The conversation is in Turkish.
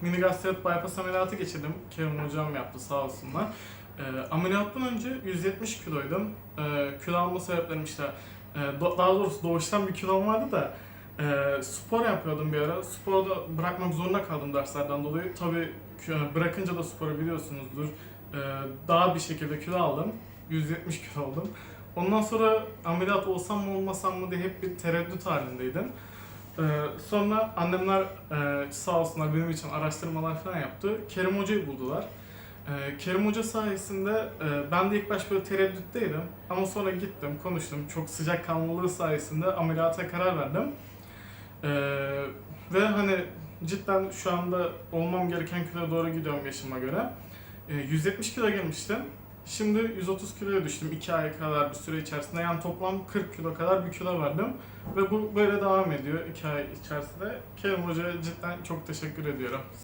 mini gastrit bypass ameliyatı geçirdim. Kerim hocam yaptı sağ olsunlar. Ee, ameliyattan önce 170 kiloydum. Ee, kilo alma sebeplerim işte e, do- daha doğrusu doğuştan bir kilom vardı da e, spor yapıyordum bir ara. Sporu da bırakmak zorunda kaldım derslerden dolayı. Tabii ki- bırakınca da sporu biliyorsunuzdur. Ee, daha bir şekilde kilo aldım. 170 kilo oldum. Ondan sonra ameliyat olsam mı olmasam mı diye hep bir tereddüt halindeydim. Ee, sonra annemler e, sağ olsunlar benim için araştırmalar falan yaptı. Kerim Hoca'yı buldular. Ee, Kerim Hoca sayesinde e, ben de ilk baş böyle tereddütteydim. Ama sonra gittim, konuştum. Çok sıcak kanlılığı sayesinde ameliyata karar verdim. Ee, ve hani cidden şu anda olmam gereken kiloya doğru gidiyorum yaşıma göre. Ee, 170 kilo gelmiştim. Şimdi 130 kiloya düştüm 2 ay kadar bir süre içerisinde. Yani toplam 40 kilo kadar bir kilo verdim. Ve bu böyle devam ediyor 2 ay içerisinde. Kerim Hoca'ya cidden çok teşekkür ediyorum.